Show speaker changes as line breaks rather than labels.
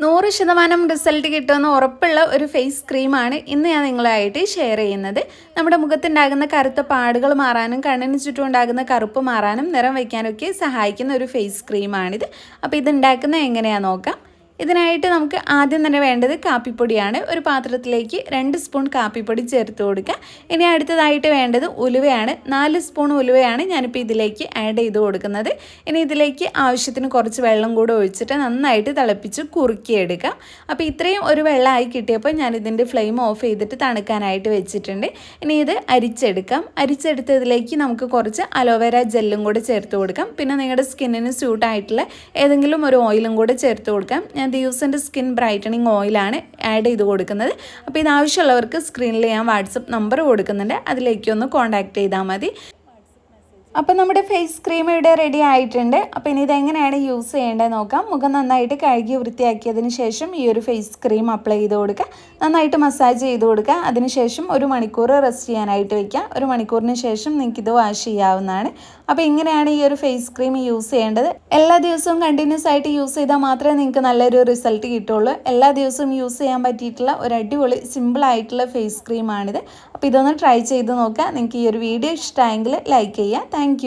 നൂറ് ശതമാനം റിസൾട്ട് കിട്ടുമെന്ന് ഉറപ്പുള്ള ഒരു ഫേസ് ക്രീമാണ് ഇന്ന് ഞാൻ നിങ്ങളായിട്ട് ഷെയർ ചെയ്യുന്നത്. നമ്മുടെ മുഖത്തുണ്ടാകുന്ന കറുത്ത പാടുകൾ മാറാനും കണ്ണിന് ചുറ്റും ഉണ്ടാകുന്ന കറുപ്പ് മാറാനും നിറം വയ്ക്കാനൊക്കെ സഹായിക്കുന്ന ഒരു ഫേസ് ക്രീമാണിത് അപ്പോൾ ഇത് ഉണ്ടാക്കുന്നത് എങ്ങനെയാണെന്ന് നോക്കാം. ഇതിനായിട്ട് നമുക്ക് ആദ്യം തന്നെ വേണ്ടത് കാപ്പിപ്പൊടിയാണ്. ഒരു പാത്രത്തിലേക്ക് രണ്ട് സ്പൂൺ കാപ്പിപ്പൊടി ചേർത്ത് കൊടുക്കുക. ഇനി അടുത്തതായിട്ട് വേണ്ടത് ഉലുവയാണ്. നാല് സ്പൂൺ ഉലുവയാണ് ഞാനിപ്പോൾ ഇതിലേക്ക് ആഡ് ചെയ്ത് കൊടുക്കുന്നത്. ഇനി ഇതിലേക്ക് ആവശ്യത്തിന് കുറച്ച് വെള്ളം കൂടെ ഒഴിച്ചിട്ട് നന്നായിട്ട് തിളപ്പിച്ച് കുറുക്കിയെടുക്കാം അപ്പോൾ ഇത്രയും ഒരു വെള്ളമായി കിട്ടിയപ്പോൾ ഞാനിതിന്റെ ഫ്ലെയിം ഓഫ് ചെയ്തിട്ട് തണുക്കാനായിട്ട് വെച്ചിട്ടുണ്ട്. ഇനി ഇത് അരിച്ചെടുക്കാം. അരിച്ചെടുത്തതിലേക്ക് നമുക്ക് കുറച്ച് അലോവേര ജെല്ലും കൂടെ ചേർത്ത് കൊടുക്കാം. പിന്നെ നിങ്ങളുടെ സ്കിന്നിന് സ്യൂട്ടായിട്ടുള്ള ഏതെങ്കിലും ഒരു ഓയിലും കൂടെ ചേർത്ത് കൊടുക്കാം. ദ്യൂസിന്റെ സ്കിൻ ബ്രൈറ്റനിങ് ഓയിലാണ് ആഡ് ചെയ്ത് കൊടുക്കുന്നത്. അപ്പോൾ ഇത് ആവശ്യമുള്ളവർക്ക് സ്ക്രീനിൽ ഞാൻ വാട്സപ്പ് നമ്പർ കൊടുക്കുന്നുണ്ട്. അതിലേക്ക് ഒന്ന് കോൺടാക്ട് ചെയ്താൽ മതി. അപ്പോൾ നമ്മുടെ ഫേസ് ക്രീം ഇവിടെ റെഡി ആയിട്ടുണ്ട്. അപ്പോൾ ഇനി ഇതെങ്ങനെയാണ് യൂസ് ചെയ്യേണ്ടത് നോക്കാം. മുഖം നന്നായിട്ട് കഴുകി വൃത്തിയാക്കിയതിന് ശേഷം ഈ ഒരു ഫേസ് ക്രീം അപ്ലൈ ചെയ്ത് കൊടുക്കുക. നന്നായിട്ട് മസാജ് ചെയ്ത് കൊടുക്കുക. അതിനുശേഷം ഒരു മണിക്കൂർ റെസ്റ്റ് ചെയ്യാനായിട്ട് വയ്ക്കുക ഒരു മണിക്കൂറിന് ശേഷം നിങ്ങൾക്ക് ഇത് വാഷ് ചെയ്യാവുന്നതാണ്. അപ്പോൾ ഇങ്ങനെയാണ് ഈ ഒരു ഫേസ് ക്രീം യൂസ് ചെയ്യേണ്ടത്. എല്ലാ ദിവസവും കണ്ടിന്യൂസ് ആയിട്ട് യൂസ് ചെയ്താൽ മാത്രമേ നിങ്ങൾക്ക് നല്ലൊരു റിസൾട്ട് കിട്ടുള്ളൂ. എല്ലാ ദിവസവും യൂസ് ചെയ്യാൻ പറ്റിയിട്ടുള്ള ഒരു അടിപൊളി സിമ്പിൾ ആയിട്ടുള്ള ഫേസ് ക്രീമാണിത് അപ്പോൾ ഇതൊന്ന് ട്രൈ ചെയ്ത് നോക്കുക നിങ്ങൾക്ക് ഈ ഒരു വീഡിയോ ഇഷ്ടമായെങ്കിൽ ലൈക്ക് ചെയ്യുക. താങ്ക്